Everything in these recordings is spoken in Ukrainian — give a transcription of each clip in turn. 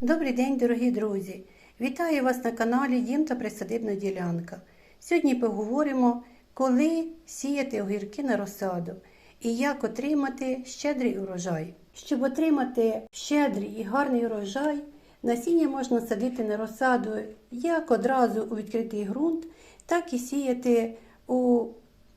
Добрий день, дорогі друзі! Вітаю вас на каналі Дім та Присадибна ділянка. Сьогодні поговоримо, коли сіяти огірки на розсаду і як отримати щедрий урожай. Щоб отримати щедрий і гарний урожай, насіння можна садити на розсаду як одразу у відкритий ґрунт, так і сіяти у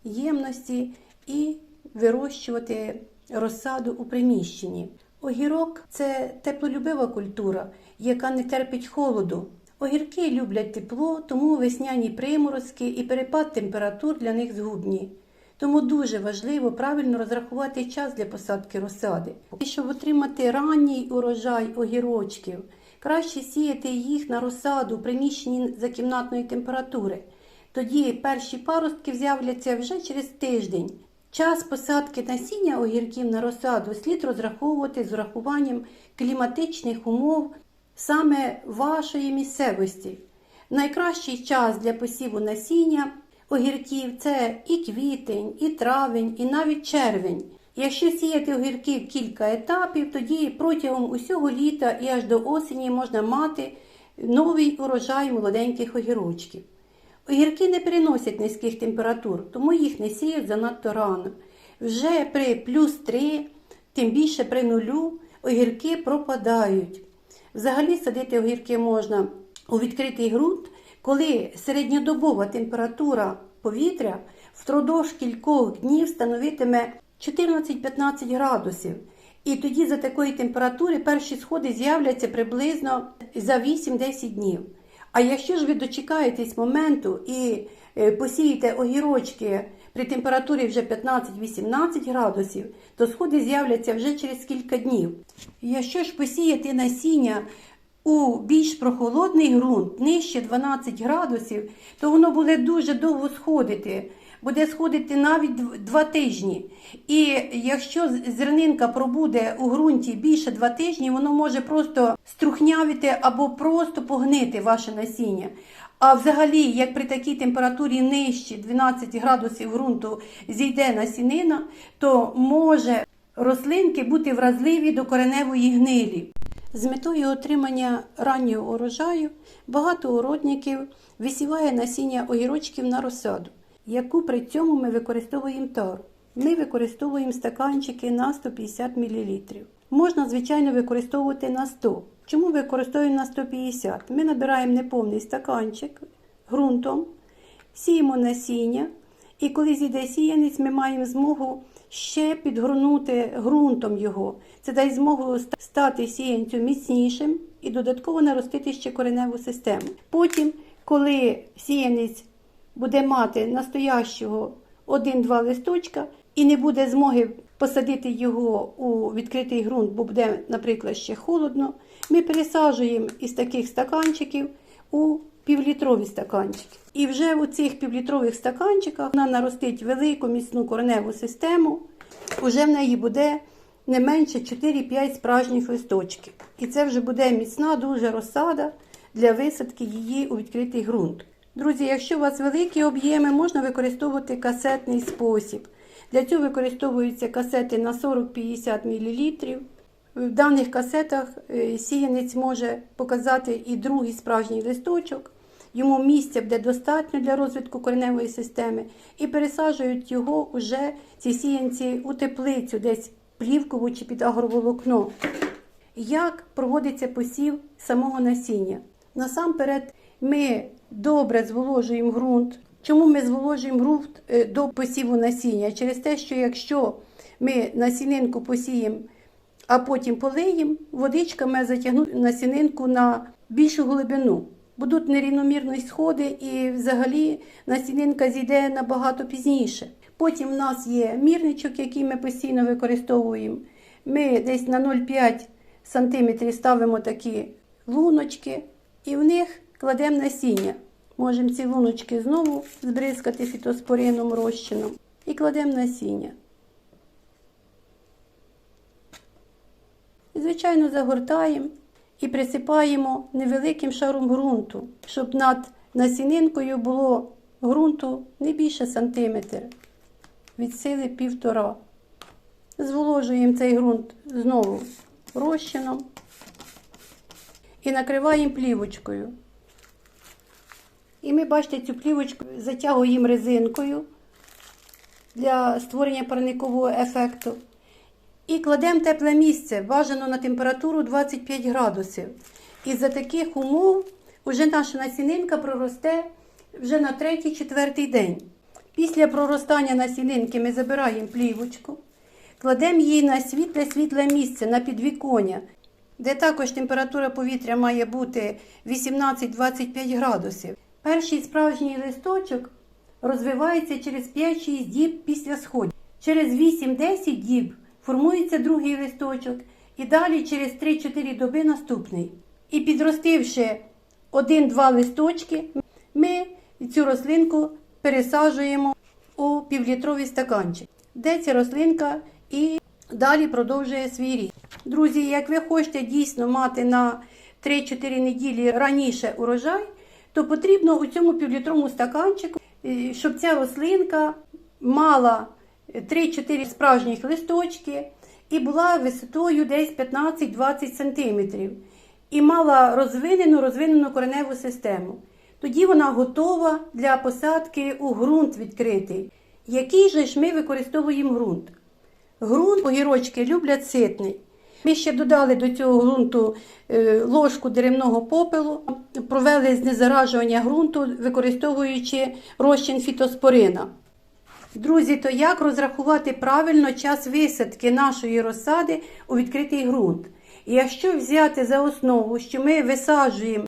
ємності і вирощувати розсаду у приміщенні. Огірок це теплолюбива культура, яка не терпить холоду. Огірки люблять тепло, тому весняні приморозки і перепад температур для них згубні. Тому дуже важливо правильно розрахувати час для посадки розсади. І щоб отримати ранній урожай огірочків, краще сіяти їх на розсаду у приміщенні за кімнатної температури. Тоді перші паростки з'являться вже через тиждень. Час посадки насіння огірків на розсаду слід розраховувати з урахуванням кліматичних умов саме вашої місцевості. Найкращий час для посіву насіння огірків це і квітень, і травень, і навіть червень. Якщо сіяти огірки в кілька етапів, тоді протягом усього літа і аж до осені можна мати новий урожай молоденьких огірочків. Огірки не переносять низьких температур, тому їх не сіють занадто рано. Вже при плюс 3, тим більше при нулю, огірки пропадають. Взагалі садити огірки можна у відкритий ґрунт, коли середньодобова температура повітря впродовж кількох днів становитиме 14-15 градусів. І тоді за такої температури перші сходи з'являться приблизно за 8-10 днів. А якщо ж ви дочекаєтесь моменту і е, посієте огірочки при температурі вже 15-18 градусів, то сходи з'являться вже через кілька днів. Якщо ж посіяти насіння у більш прохолодний ґрунт, нижче 12 градусів, то воно буде дуже довго сходити. Буде сходити навіть дв- два тижні. І якщо зернинка пробуде у ґрунті більше два тижні, воно може просто струхнявити або просто погнити ваше насіння. А взагалі, як при такій температурі нижче 12 градусів ґрунту зійде насінина, то може рослинки бути вразливі до кореневої гнилі. З метою отримання раннього урожаю багато уродників висіває насіння огірочків на розсаду, яку при цьому ми використовуємо тару. Ми використовуємо стаканчики на 150 мл. Можна, звичайно, використовувати на 100. Чому використовуємо на 150? Ми набираємо неповний стаканчик ґрунтом, сіємо насіння, і коли зійде сіянець, ми маємо змогу ще підгорнути ґрунтом його. Це дасть змогу стати сіянцю міцнішим і додатково наростити ще кореневу систему. Потім, коли сіянець буде мати настоящого один-два листочка і не буде змоги посадити його у відкритий ґрунт, бо буде, наприклад, ще холодно, ми пересаджуємо із таких стаканчиків у півлітрові стаканчики. І вже у цих півлітрових стаканчиках вона наростить велику міцну кореневу систему. Уже в неї буде не менше 4-5 справжніх листочків. І це вже буде міцна дуже розсада для висадки її у відкритий ґрунт. Друзі, якщо у вас великі об'єми, можна використовувати касетний спосіб. Для цього використовуються касети на 40-50 мл. В даних касетах е, сіянець може показати і другий справжній листочок. Йому місця буде достатньо для розвитку кореневої системи, і пересаджують його уже ці сіянці у теплицю, десь плівкову чи під агроволокно. Як проводиться посів самого насіння? Насамперед, ми добре зволожуємо ґрунт. Чому ми зволожуємо ґрунт е, до посіву насіння? Через те, що якщо ми насінинку посіємо, а потім полиємо, водичка має затягнути насінинку на більшу глибину. Будуть нерівномірні сходи і взагалі насінинка зійде набагато пізніше. Потім в нас є мірничок, який ми постійно використовуємо. Ми десь на 0,5 см ставимо такі луночки і в них кладемо насіння. Можемо ці луночки знову збризкати фітоспорином розчином і кладемо насіння. І, звичайно, загортаємо і присипаємо невеликим шаром ґрунту, щоб над насінинкою було ґрунту не більше сантиметр, від сили півтора. Зволожуємо цей ґрунт знову розчином і накриваємо плівочкою. І ми, бачите, цю плівочку затягуємо резинкою для створення парникового ефекту. І кладемо тепле місце, бажано на температуру 25 градусів. І за таких умов вже наша насінинка проросте вже на третій-четвертий день. Після проростання насінинки ми забираємо плівочку, кладемо її на світле-світле місце, на підвіконня, де також температура повітря має бути 18-25 градусів. Перший справжній листочок розвивається через 5-6 діб після сходів. Через 8-10 діб формується другий листочок і далі через 3-4 доби наступний. І підростивши один-два листочки, ми цю рослинку пересаджуємо у півлітровий стаканчик, де ця рослинка і далі продовжує свій ріст. Друзі, як ви хочете дійсно мати на 3-4 неділі раніше урожай, то потрібно у цьому півлітровому стаканчику, е, щоб ця рослинка мала 3-4 справжніх листочки і була висотою десь 15-20 см. І мала розвинену розвинену кореневу систему. Тоді вона готова для посадки у ґрунт відкритий. Який же ж ми використовуємо ґрунт? Ґрунт огірочки люблять ситний. Ми ще додали до цього ґрунту е, ложку деревного попелу, провели знезаражування ґрунту, використовуючи розчин фітоспорина. Друзі, то як розрахувати правильно час висадки нашої розсади у відкритий ґрунт? Якщо взяти за основу, що ми висаджуємо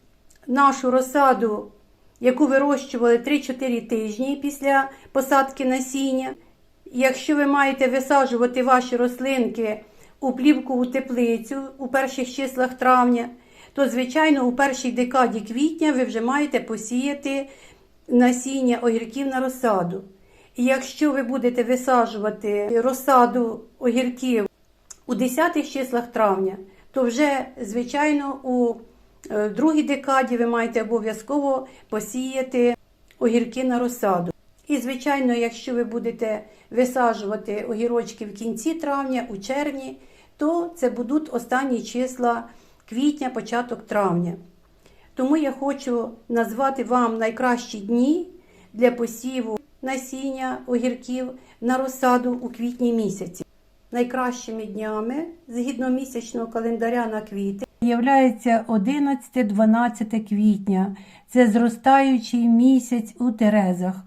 нашу розсаду, яку вирощували 3-4 тижні після посадки насіння, якщо ви маєте висаджувати ваші рослинки у плівкову теплицю у перших числах травня, то, звичайно, у першій декаді квітня ви вже маєте посіяти насіння огірків на розсаду. І якщо ви будете висаджувати розсаду огірків у 10 числах травня, то вже, звичайно, у е, другій декаді ви маєте обов'язково посіяти огірки на розсаду. І, звичайно, якщо ви будете висаджувати огірочки в кінці травня, у червні, то це будуть останні числа квітня, початок травня. Тому я хочу назвати вам найкращі дні для посіву насіння огірків на розсаду у квітні місяці. Найкращими днями згідно місячного календаря на квіти являється 11-12 квітня. Це зростаючий місяць у Терезах.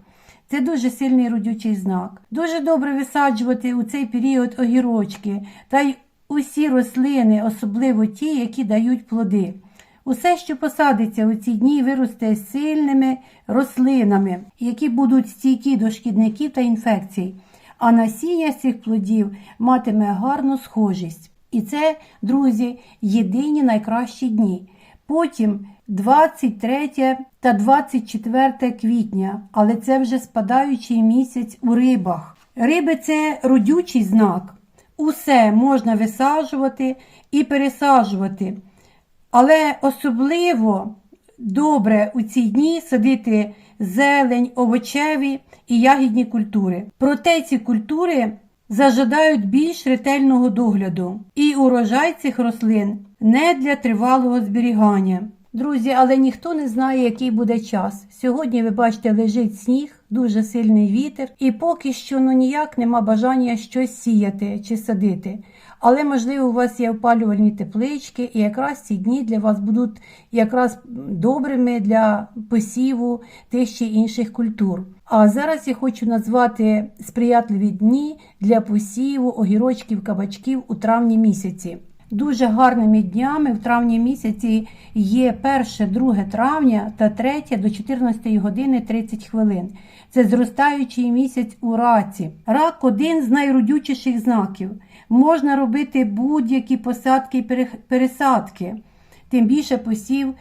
Це дуже сильний родючий знак. Дуже добре висаджувати у цей період огірочки та й усі рослини, особливо ті, які дають плоди. Усе, що посадиться у ці дні, виросте сильними рослинами, які будуть стійкі до шкідників та інфекцій. А насіння з цих плодів матиме гарну схожість. І це, друзі, єдині найкращі дні. Потім 23 та 24 квітня, але це вже спадаючий місяць у рибах. Риби це родючий знак. Усе можна висаджувати і пересаджувати. Але особливо добре у ці дні садити зелень, овочеві і ягідні культури. Проте ці культури зажадають більш ретельного догляду, і урожай цих рослин не для тривалого зберігання. Друзі, але ніхто не знає, який буде час. Сьогодні, ви бачите, лежить сніг, дуже сильний вітер, і поки що ну ніяк нема бажання щось сіяти чи садити. Але, можливо, у вас є опалювальні теплички, і якраз ці дні для вас будуть якраз добрими для посіву тих чи інших культур. А зараз я хочу назвати сприятливі дні для посіву огірочків, кабачків у травні місяці. Дуже гарними днями в травні місяці є 1-2 травня та 3 до 14 години 30 хвилин. Це зростаючий місяць у раці. Рак один з найродючіших знаків. Можна робити будь-які посадки і пересадки, тим більше посів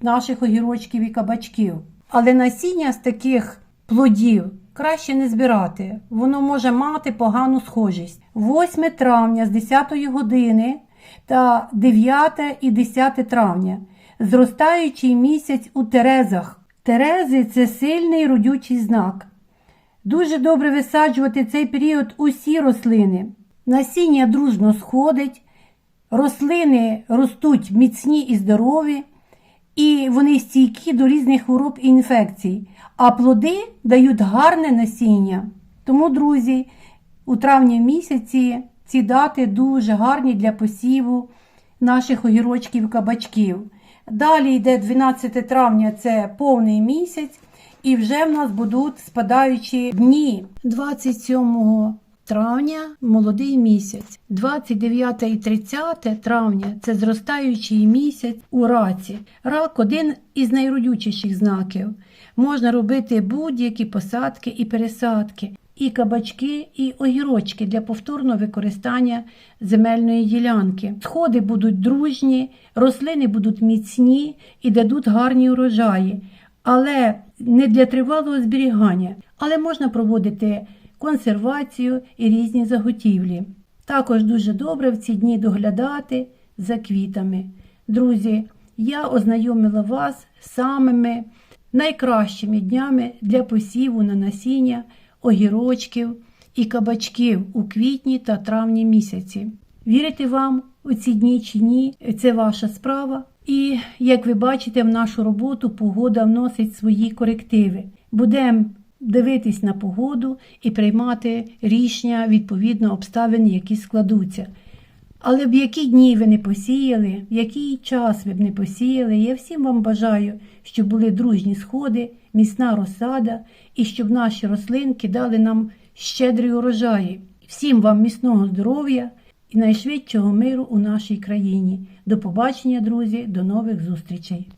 наших огірочків і кабачків. Але насіння з таких плодів краще не збирати. Воно може мати погану схожість. 8 травня з 10 години та 9 і 10 травня. Зростаючий місяць у Терезах. Терези це сильний родючий знак. Дуже добре висаджувати цей період усі рослини. Насіння дружно сходить, рослини ростуть міцні і здорові, і вони стійкі до різних хвороб і інфекцій, а плоди дають гарне насіння. Тому, друзі, у травні місяці ці дати дуже гарні для посіву наших огірочків кабачків. Далі йде 12 травня, це повний місяць, і вже в нас будуть спадаючі дні. 27 травня молодий місяць, 29 і 30 травня це зростаючий місяць у раці. Рак один із найродючіших знаків. Можна робити будь-які посадки і пересадки, і кабачки, і огірочки для повторного використання земельної ділянки. Сходи будуть дружні, рослини будуть міцні і дадуть гарні урожаї, але не для тривалого зберігання, але можна проводити консервацію і різні заготівлі. Також дуже добре в ці дні доглядати за квітами. Друзі, я ознайомила вас самими найкращими днями для посіву на насіння огірочків і кабачків у квітні та травні місяці. Вірите вам у ці дні чи ні, це ваша справа. І як ви бачите, в нашу роботу погода вносить свої корективи. Будемо дивитись на погоду і приймати рішення відповідно обставин, які складуться. Але в які дні ви не посіяли, в який час ви б не посіяли, я всім вам бажаю, щоб були дружні сходи, міцна розсада і щоб наші рослинки дали нам щедрі урожаї. Всім вам міцного здоров'я і найшвидшого миру у нашій країні. До побачення, друзі, до нових зустрічей!